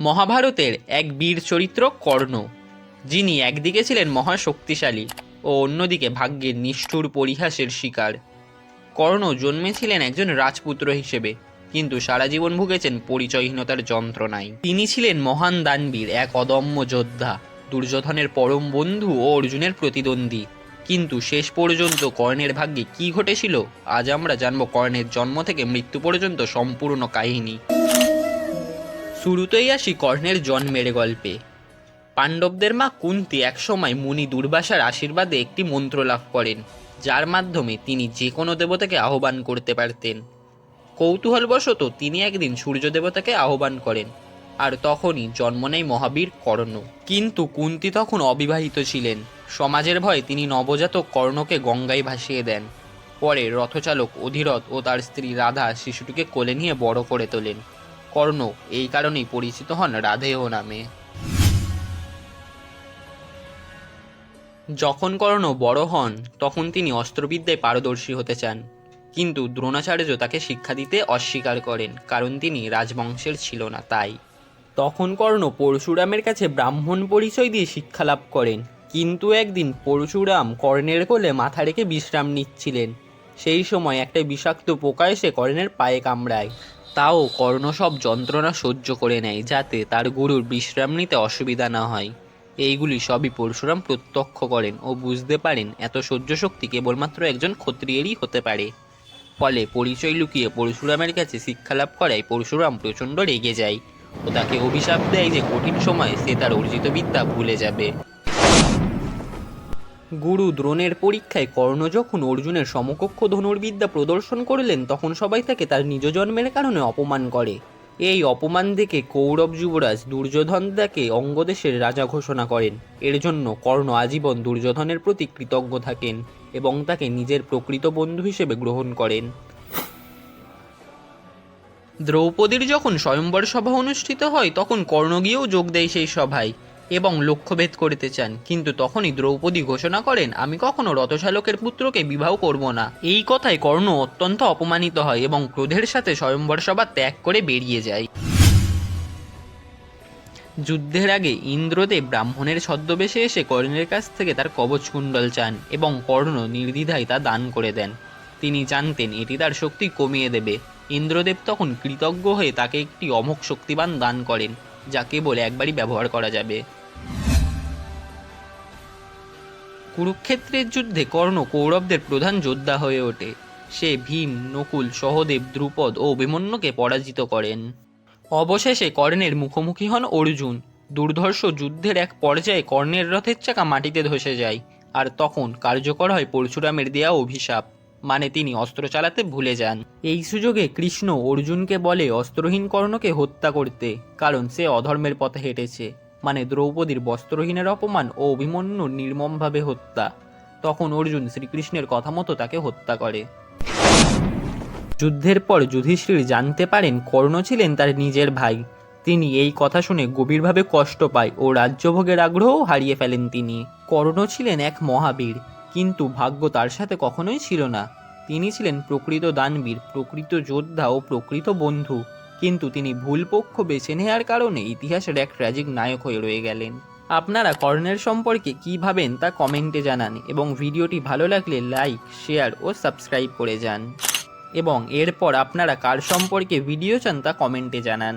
মহাভারতের এক বীর চরিত্র কর্ণ। যিনি একদিকে ছিলেন মহাশক্তিশালী ও অন্যদিকে ভাগ্যের নিষ্ঠুর পরিহাসের শিকার। কর্ণ জন্মেছিলেন একজন রাজপুত্র হিসেবে, কিন্তু সারা জীবন ভুগেছেন পরিচয়হীনতার যন্ত্রণায়। তিনি ছিলেন মহান দানবীর, এক অদম্য যোদ্ধা, দুর্যোধনের পরম বন্ধু ও অর্জুনের প্রতিদ্বন্দ্বী। কিন্তু শেষ পর্যন্ত কর্ণের ভাগ্যে কি ঘটেছিল, আজ আমরা জানব কর্ণের জন্ম থেকে মৃত্যু পর্যন্ত সম্পূর্ণ কাহিনী। শুরুতেই আসি কর্ণের জন্মের গল্পে। পাণ্ডবদের মা কুন্তি একসময় মুনি দুর্বাসার আশীর্বাদে একটি মন্ত্র লাভ করেন, যার মাধ্যমে তিনি যে কোনো দেবতাকে আহ্বান করতে পারতেন। কৌতূহলবশত তিনি একদিন সূর্য দেবতাকে আহ্বান করেন, আর তখনই জন্ম নেয় মহাবীর কর্ণ। কিন্তু কুন্তি তখন অবিবাহিত ছিলেন। সমাজের ভয়ে তিনি নবজাতক কর্ণকে গঙ্গায় ভাসিয়ে দেন। পরে রথচালক অধিরথ ও তার স্ত্রী রাধা শিশুটিকে কোলে নিয়ে বড় করে তোলেন। কর্ণ, এই কারণেই পরিচিত হন রাধেয় নামে। যখন কর্ণ বড় হন, তখন তিনি অস্ত্রবিদ্যায় পারদর্শী হতে চান। কিন্তু দ্রোণাচার্য তাকে শিক্ষা দিতে অস্বীকার করেন, কারণ তিনি রাজবংশের ছিল না তাই। তখন কর্ণ পরশুরামের কাছে ব্রাহ্মণ পরিচয় দিয়ে শিক্ষা লাভ করেন, কিন্তু একদিন পরশুরাম কর্ণের কোলে মাথা রেখে বিশ্রাম নিচ্ছিলেন। সেই সময় একটা বিষাক্ত পোকা এসে কর্ণের পায়ে কামড়ায়। তাও কর্ণ সব যন্ত্রণা সহ্য করে নেয় যাতে তার গুরুর বিশ্রাম নিতে অসুবিধা না হয়। এইগুলি সবই পরশুরাম প্রত্যক্ষ করেন ও বুঝতে পারেন এত সহ্য শক্তি কেবলমাত্র একজন ক্ষত্রিয়েরই হতে পারে। ফলে পরিচয় লুকিয়ে পরশুরামের কাছে শিক্ষা লাভ করায় পরশুরাম প্রচণ্ড রেগে যায় ও তাকে অভিশাপ দেয় যে কঠিন সময়ে সে তার অর্জিত বিদ্যা ভুলে যাবে। গুরু দ্রোণের পরীক্ষায় কর্ণ যখন অর্জুনের সমকক্ষ ধনুর্বিদ্যা প্রদর্শন করলেন, তখন সবাই তাকে তার নিজ জন্মের কারণে অপমান করে। এই অপমান দেখে কৌরব যুবরাজ দুর্যোধন তাকে অঙ্গদেশের রাজা ঘোষণা করেন। এর জন্য কর্ণ আজীবন দুর্যোধনের প্রতি কৃতজ্ঞ থাকেন এবং তাকে নিজের প্রকৃত বন্ধু হিসেবে গ্রহণ করেন। দ্রৌপদীর যখন স্বয়ম্বর সভা অনুষ্ঠিত হয়, তখন কর্ণ গিয়েও যোগ দেয় সেই সভায়। এবং লক্ষ্যভেদ করতে চান। কিন্তু তখনই দ্রৌপদী ঘোষণা করেন, আমি কখনো রথচালকের পুত্রকে বিবাহ করব না। এই কথায় কর্ণ অত্যন্ত অপমানিত হয় এবং ক্রোধের সাথে স্বয়ম্বর সভা ত্যাগ করে বেরিয়ে যায়। যুদ্ধের আগে ইন্দ্রদেব ব্রাহ্মণের ছদ্মবেশে এসে কর্ণের কাছ থেকে তার কবচ কুণ্ডল চান এবং কর্ণ নির্দ্বিধায় তা দান করে দেন। তিনি জানতেন এটি তার শক্তি কমিয়ে দেবে। ইন্দ্রদেব তখন কৃতজ্ঞ হয়ে তাকে একটি অমোঘ শক্তিবান দান করেন, যা কেবল একবারই ব্যবহার করা যাবে। কুরুক্ষেত্রের যুদ্ধে কর্ণ কৌরবদের প্রধান যোদ্ধা হয়ে ওঠে। সে ভীম, নকুল, সহদেব, দ্রুপদ ও অভিমন্যুকে পরাজিত করেন। অবশেষে কর্ণের মুখোমুখি হন অর্জুন। দুর্ধর্ষ যুদ্ধের এক পর্যায়ে কর্ণের রথের চাকা মাটিতে ধসে যায় আর তখন কার্যকর হয় পরশুরামের দেয়া অভিশাপ মানে তিনি অস্ত্র চালাতে ভুলে যান। এই সুযোগে কৃষ্ণ অর্জুনকে বলে অস্ত্রহীন কর্ণকে হত্যা করতে, কারণ সে অধর্মের পথে হেঁটেছে। মানে দ্রৌপদীর বস্ত্রহীনের অপমান ও অভিমন্যুর নির্মমভাবে হত্যা। তখন অর্জুন শ্রীকৃষ্ণের কথা মতো তাকে হত্যা করে। যুদ্ধের পর যুধিষ্ঠির জানতে পারেন কর্ণ ছিলেন তার নিজের ভাই। তিনি এই কথা শুনে গভীরভাবে কষ্ট পায় ও রাজ্যভোগের আগ্রহও হারিয়ে ফেলেন তিনি। কর্ণ ছিলেন এক মহাবীর, কিন্তু ভাগ্য তার সাথে কখনোই ছিল না। তিনি ছিলেন প্রকৃত দানবীর, প্রকৃত যোদ্ধা ও প্রকৃত বন্ধু। কিন্তু তিনি ভুল পক্ষ বেছে নেওয়ার কারণে ইতিহাসের এক ট্র্যাজিক নায়ক হয়ে রয়ে গেলেন। আপনারা কর্ণের সম্পর্কে কী ভাবেন তা কমেন্টে জানান এবং ভিডিওটি ভালো লাগলে লাইক শেয়ার ও সাবস্ক্রাইব করে যান। এবং এরপর আপনারা কার সম্পর্কে ভিডিও চান তা কমেন্টে জানান।